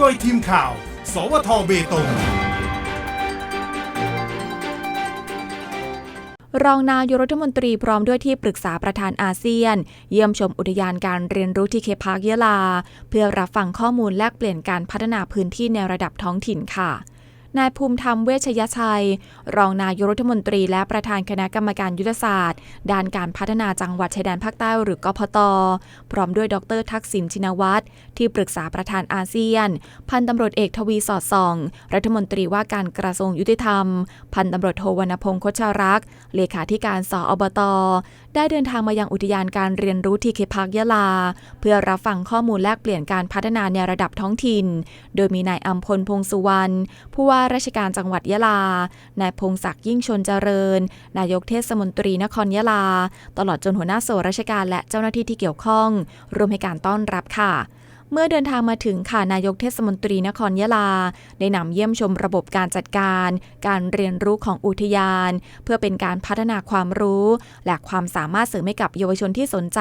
โดยทีมข่าว สวทเบตงรองนายกรัฐมนตรีพร้อมด้วยที่ปรึกษาประธานอาเซียน เยี่ยมชมอุทยานการเรียนรู้ที่เคพาร์กยะลา เพื่อรับฟังข้อมูลแลกเปลี่ยนการพัฒนาพื้นที่ในระดับท้องถิ่นค่ะ นายภูมิธรรมเวชยชัย รองนายรัฐมนตรีและประธานคณะกรรมการยุทธศาสตร์ ด้านการพัฒนาจังหวัดชายแดนภาคใต้หรือกพต พร้อมด้วยดรทักษิณชินวัตรที่ปรึกษาประธานอาเซียน พันตำรวจเอกทวีสอดส่อง รัฐมนตรีว่าการกระทรวงยุติธรรม พันตำรวจโทวรรณพงศ์โคชรักษ์เลขาธิการสอบต ได้เดินทางมายังอุทยานการเรียนรู้ทีเคพาร์คยะลา เพื่อรับฟังข้อมูลแลกเปลี่ยนการพัฒนาในระดับท้องถิ่น โดยมีนายอัมพลพงสุวรรณผู้ว่าราชการจังหวัดยะลา นายพงศักดิ์ยิ่งชนเจริญ นายกเทศมนตรีนครยะลา ตลอดจนหัวหน้าส่วนราชการและเจ้าหน้าที่ที่เกี่ยวข้อง รวมให้การต้อนรับค่ะ เมื่อเดินทางมาถึงค่ะนายกเทศมนตรีนครยะลา ได้นำเยี่ยมชมระบบการจัดการ การเรียนรู้ของอุทยาน เพื่อเป็นการพัฒนาความรู้ และความสามารถเสริมให้กับเยาวชนที่สนใจ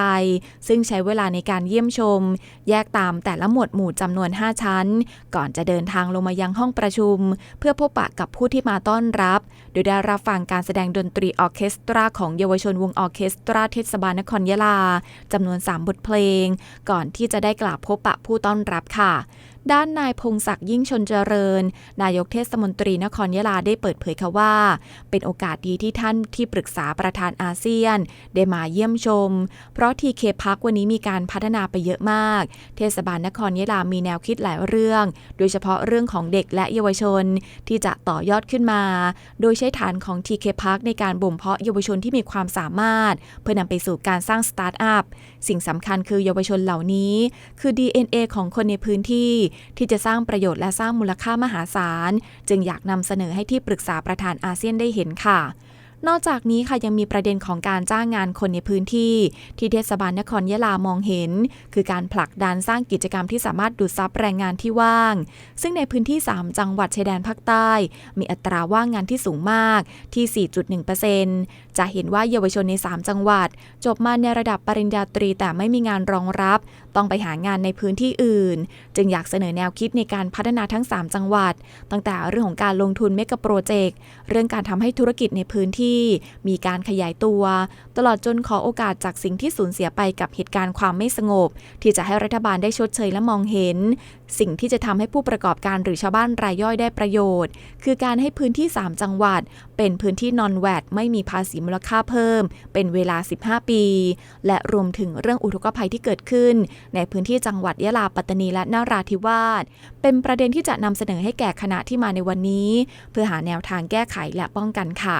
ซึ่งใช้เวลาในการเยี่ยมชม แยกตามแต่ละหมวดหมู่จำนวน 5 ชั้น ก่อนจะเดินทางลงมายังห้องประชุม เพื่อพบปะกับผู้ที่มาต้อนรับ โดยได้รับฟังการแสดงดนตรีออเคสตรา ของเยาวชนวงออเคสตราเทศบาลนครยะลาจำนวน 3 บทเพลง ก่อนที่จะได้กล่าวพบปะผู้ต้อนรับค่ะ ด้านนายพงศักดิ์ยิ่งชนเจริญ นายกเทศมนตรีนครยะลาได้เปิดเผยค่ะว่า เป็นโอกาสดีที่ท่านที่ปรึกษาประธานอาเซียน ได้มาเยี่ยมชม เพราะทีเคพักวันนี้มีการพัฒนาไปเยอะมาก เทศบาลนครยะลามีแนวคิดหลายเรื่อง โดยเฉพาะเรื่องของเด็กและเยาวชนที่จะต่อยอดขึ้นมา โดยใช้ฐานของ TK Park ในการบ่มเพาะเยาวชนที่มีความสามารถ เพื่อนำไปสู่การสร้างสตาร์ทอัพสิ่งสำคัญคือเยาวชนเหล่านี้ คือ DNA ของคนในพื้นที่ที่จะสร้างประโยชน์และสร้างมูลค่ามหาศาล จึงอยากนำเสนอให้ที่ปรึกษาประธานอาเซียนได้เห็นค่ะ นอกจากนี้ค่ะยังมีประเด็นของการจ้างงานคนในพื้นที่ ที่เทศบาลนครยะลามองเห็น คือการผลักดันสร้างกิจกรรมที่สามารถดูดซับแรงงานที่ว่าง ซึ่งในพื้นที่ 3 จังหวัดชายแดนภาคใต้ มีอัตราว่างงานที่สูงมากที่ 4.1%จะเห็นว่าเยาวชนใน 3 จังหวัด จบมาในระดับปริญญาตรีแต่ไม่มีงานรองรับ ต้องไปหางานในพื้นที่อื่น จึงอยากเสนอแนวคิดในการพัฒนาทั้ง 3 จังหวัด ตั้งแต่เรื่องของการลงทุนเมกะโปรเจกต์เรื่องการทำให้ธุรกิจในพื้นที่มีการขยายตัว ตลอดจนขอโอกาสจากสิ่งที่สูญเสียไปกับเหตุการณ์ความไม่สงบ ที่จะให้รัฐบาลได้ชดเชยและมองเห็น สิ่งที่จะทำให้ผู้ประกอบการหรือชาวบ้านรายย่อยได้ประโยชน์ คือการให้พื้นที่ 3 จังหวัด เป็นพื้นที่นอนแวดไม่มีภาษีมูลค่าเพิ่ม เป็นเวลา 15 ปี และรวมถึงเรื่องอุทกภัยที่เกิดขึ้น ในพื้นที่จังหวัดยะลาปัตตานีและนาราธิวาสเป็นประเด็นที่จะนำเสนอให้แก่คณะที่มาในวันนี้ เพื่อหาแนวทางแก้ไขและป้องกันค่ะ